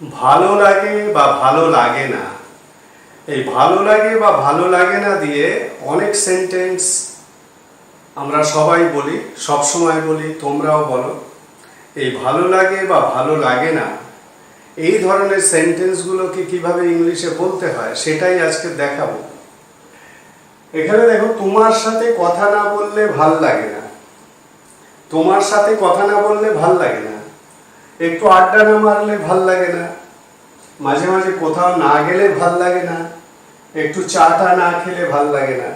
ভালো লাগে বা ভালো লাগে না। এই ভালো লাগে বা ভালো লাগে না দিয়ে অনেক সেন্টেন্স আমরা সবাই বলি, সব সময় বলি, তোমরাও বলো। এই ভালো লাগে বা ভালো লাগে না, এই ধরনের সেন্টেন্সগুলোকে কীভাবে ইংলিশে বলতে হয় সেটাই আজকে দেখাবো। এখানে দেখো, তোমার সাথে কথা না বললে ভালো লাগে না। তোমার সাথে কথা না বললে ভালো লাগে না। একটু আড্ডা না মারলে ভালো লাগে না। মাঝে মাঝে কোথাও না গেলে ভালো লাগে না। একটু চাটা না খেলে ভালো লাগে না।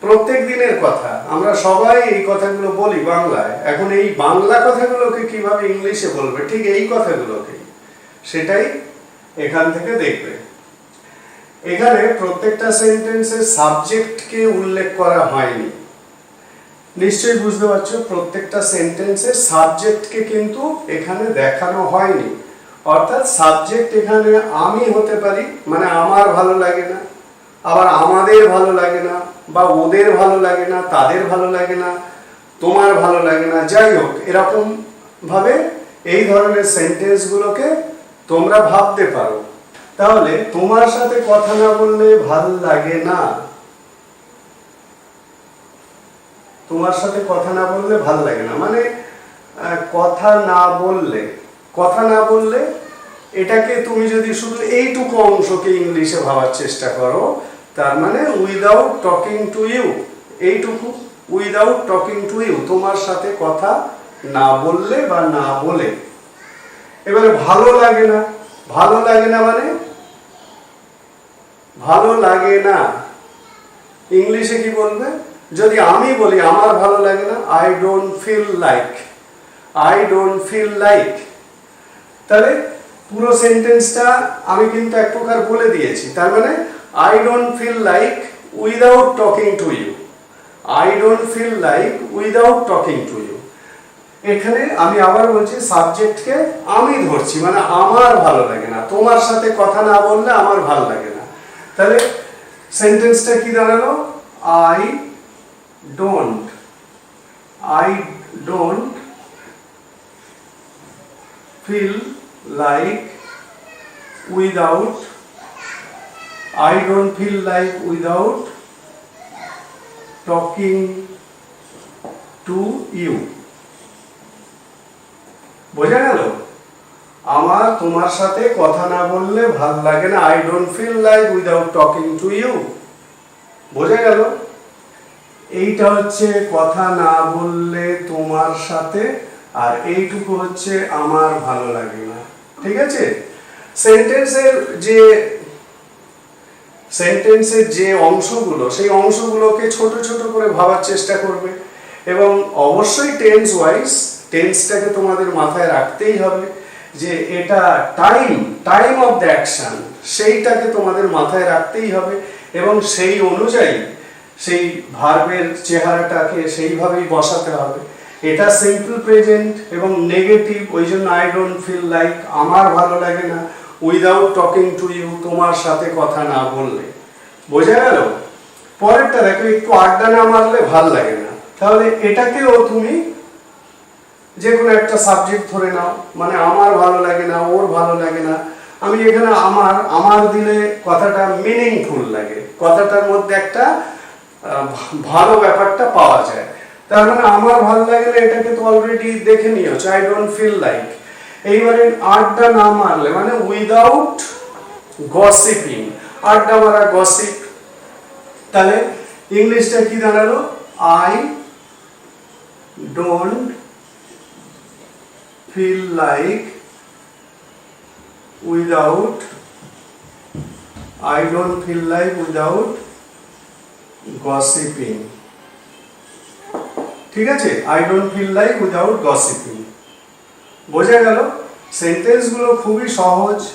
প্রত্যেক দিনের কথা। আমরা সবাই এই কথাগুলো বলি বাংলায়। এখন এই বাংলা কথাগুলোকে কীভাবে ইংলিশে বলবে? ঠিক এই কথাগুলোকে সেটাই এখান থেকে দেখবে। এখানে প্রত্যেকটা সেন্টেন্সের সাবজেক্টকে উল্লেখ করা হয়নি। নিশ্চয়ই বুঝতে পারছ, প্রত্যেকটা সেন্টেন্সের সাবজেক্টকে কিন্তু এখানে দেখানো হয়নি। অর্থাৎ সাবজেক্ট এখানে আমি হতে পারি মানে আমার ভালো লাগে না, আবার আমাদের ভালো লাগে না, বা ওদের ভালো লাগে না, তাদের ভালো লাগে না, তোমার ভালো লাগে না, যাই হোক, এরকম ভাবে এই ধরনের সেন্টেন্সগুলোকে তোমরা ভাবতে পারো। তাহলে তোমার সাথে কথা না বললে ভালো লাগে না। তোমার সাথে কথা না বললে ভালো লাগে না। মানে কথা না বললে, কথা না বললে এটাকে তুমি যদি শুধু এইটুকু অংশকে ইংলিশে ভাবার চেষ্টা করো, তার মানে উইদাউট টকিং টু ইউ এইটুকু উইদাউট টকিং টু ইউ তোমার সাথে কথা না বললে বা না বলে। এবারে ভালো লাগে না, ভালো লাগে না মানে? ভালো লাগে না। ইংলিশে কি বলবে? যদি আমি বলি আমার ভালো লাগে না I don't feel like I don't feel like তাহলে পুরো সেন্টেন্সটা আমি কিন্তু এক প্রকার বলে দিয়েছি। তার মানে I don't feel like without talking to you I don't feel like without talking to you এখানে আমি আবার বলছি সাবজেক্টকে আমি ধরছি মানে আমার ভালো লাগে না। তোমার সাথে কথা না বললে আমার ভালো লাগে না। তাহলে সেন্টেন্সটা কি দাঁড়াল? I don't I don't feel like without, I don't feel like without talking to you. বোঝা গেল? আমার তোমার সাথে কথা না বললে ভালো লাগে না। I don't feel like without talking to you বোঝা গেল? এইটা হচ্ছে কথা না বললে তোমার সাথে, আর এইটুকু হচ্ছে আমার ভালো লাগে না। ঠিক আছে? সেন্টেন্সের যে সেন্টেন্সের যে অংশগুলো, সেই অংশগুলোকে ছোট ছোট করে ভাবার চেষ্টা করবে। এবং অবশ্যই টেন্স ওয়াইজ টেন্সটাকে তোমাদের মাথায় রাখতেই হবে যে এটা time time of the action সেইটাকে তোমাদের মাথায় রাখতেই হবে। এবং সেই অনুযায়ী সেই ভার্বের চেহারাটাকে সেইভাবেই বসাতে হবে। এটা সিম্পল প্রেজেন্ট এবং নেগেটিভ ওই জন্য আই ডোন্ট ফিল লাইক আমার ভালো লাগে না। উইদাউট টকিং টু ইউ তোমার সাথে কথা না বললে। বোঝা গেল? পরেরটা দেখো, একটু আড্ডা না মারলে ভালো লাগে না। তাহলে এটাকেও তুমি যে কোনো একটা সাবজেক্ট ধরে নাও। মানে আমার ভালো লাগে না, ওর ভালো লাগে না। আমি এখানে আমার আমার দিলে কথাটা মিনিংফুল লাগে। কথাটার মধ্যে একটা ভালো ব্যাপারটা পাওয়া যায়। তার মানে আমার ভালো লাগলে এটাকে তো অলরেডি দেখে নিয়েছো আই ডোন্ট ফিল লাইক এইবারে আড্ডা না মারলে মানে উইদাউট গসিপিং আড্ডা মারা গসিপ তাহলে ইংলিশটা কি দাঁড়াল? I don't feel like without I don't feel like without gossiping ঠিক আছে? I don't feel like without gossiping বোঝা গেল? সেন্টেন্সগুলো খুবই সহজ।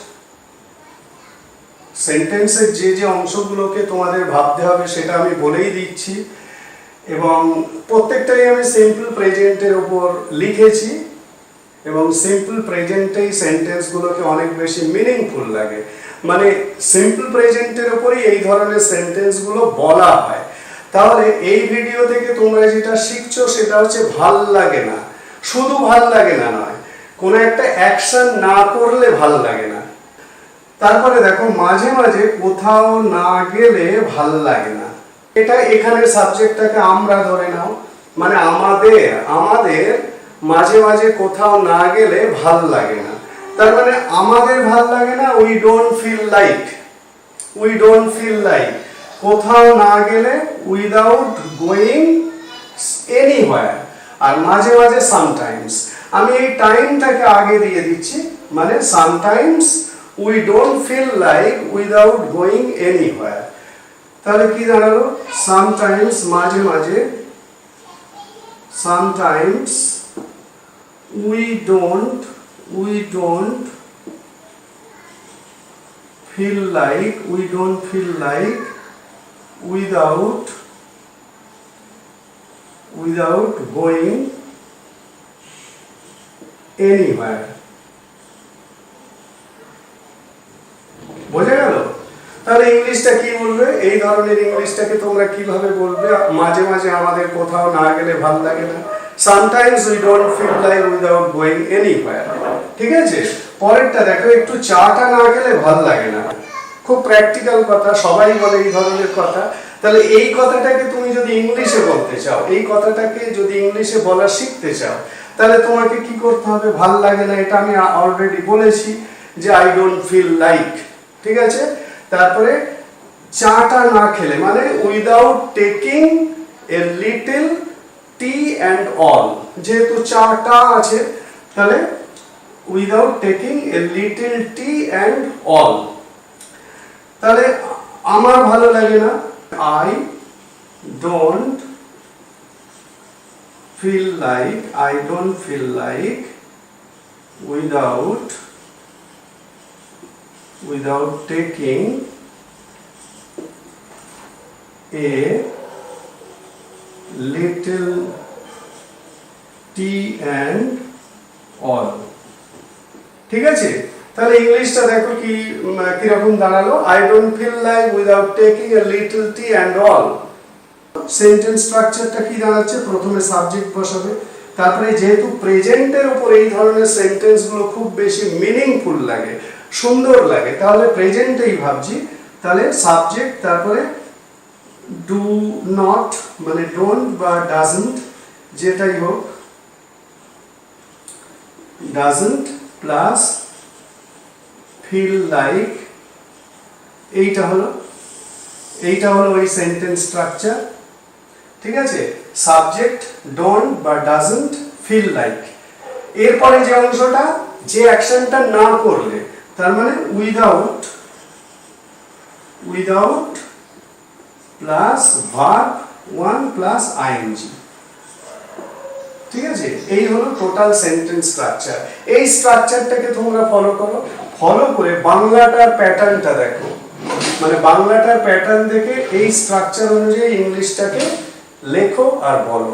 সেন্টেন্সের যে যে অংশগুলোকে তোমাদের ভাবতে হবে সেটা আমি বলেই দিচ্ছি। এবং প্রত্যেকটাই আমি সিম্পল প্রেজেন্টের উপর লিখেছি। এবং সিম্পল প্রেজেন্টেই সেন্টেন্সগুলোকে অনেক বেশি মিনিংফুল লাগে। মানে সিম্পল প্রেজেন্টের উপরেই এই ধরনের সেন্টেন্সগুলো বলা হয়। তাহলে এই ভিডিও থেকে তোমরা যেটা শিখছো সেটা হচ্ছে ভালো লাগে না। শুধু ভালো লাগে না নয়, কোনো একটা অ্যাকশন না করলে ভালো লাগে না। তারপরে দেখো, মাঝে মাঝে কোথাও না গেলে ভালো লাগে না। এটা এখানে সাবজেক্টটাকে আমরা ধরে নাও মানে আমাদের আমাদের মাঝে মাঝে কোথাও না গেলে ভালো লাগে না। তার মানে আমাদের ভালো লাগে না we don't feel like we don't feel like কোথাও না গেলে উইদাউট গোয়িং এনিওয়্যার আর মাঝে মাঝে সামটাইমস আমি এই টাইমটাকে আগে দিয়ে দিচ্ছি মানে sometimes we don't feel like without going anywhere তাহলে কি দাঁড়াল সামটাইমস মাঝে মাঝে sometimes we don't we don't feel like, we don't feel like without without going anywhere. বোঝা গেল? তাহলে ইংলিশটা কি বলবে? এই ধরনের ইংলিশটাকে তোমরা কীভাবে বলবে? মাঝে মাঝে আমাদের কোথাও না গেলে ভালো লাগে না। Sometimes we don't feel like without going anywhere ঠিক আছে? পরেরটা দেখো, একটু চাটা না খেলে ভালো লাগে না। খুব প্র্যাকটিক্যাল কথা, সবাই বলে এই ধরনের কথা। তাহলে এই কথাটাকে তুমি যদি ইংলিশে বলতে চাও, এই কথাটাকে যদি ইংলিশে বলা শিখতে চাও, তাহলে তোমাকে কি করতে হবে? ভালো লাগে না, এটা আমি অলরেডি বলেছি যে আই ডোন্ট ফিল লাইক ঠিক আছে? তারপরে চাটা না খেলে মানে without taking a little tea and all. যেহেতু চাটা আছে, তাহলে without taking a little tea and all. তাহলে আমার ভালো লাগে না। I don't feel like I don't feel like without without taking a little tea and all. ঠিক আছে? তাহলে ইংলিশটা দেখো কি কীরকম দাঁড়াল? I don't feel like without taking a little tea and all sentence স্ট্রাকচারটা কি দাঁড়াচ্ছে? প্রথমে সাবজেক্ট বসাবে। তারপরে যেহেতু প্রেজেন্টের উপর এই ধরনের সেন্টেন্সগুলো খুব বেশি মিনিংফুল লাগে, সুন্দর লাগে, তাহলে প্রেজেন্টেই ভাবছি। তাহলে সাবজেক্ট তারপরে ডু নট মানে ডোন্ট বা ডাজন্ট যেটাই হোক ডাজন্ট প্লাস ফিল লাইক এইটা হলো এইটা হলো ওই সেন্টেন্স স্ট্রাকচার ঠিক আছে? সাবজেক্ট ডোন্ট বা ডাজন্ট ফিল লাইক এরপরে যে অংশটা, যে অ্যাকশনটা না করলে, তার মানে without without plus verb one plus ING ঠিক আছে? এই হলো টোটাল সেন্টেন্স স্ট্রাকচার এই স্ট্রাকচারটাকে তোমরা ফলো করো। ফলো করে বাংলাটার প্যাটার্নটা দেখো। মানে বাংলাটার প্যাটার্ন দেখে এই স্ট্রাকচার অনুযায়ী ইংলিশটাকে লেখো আর বলো।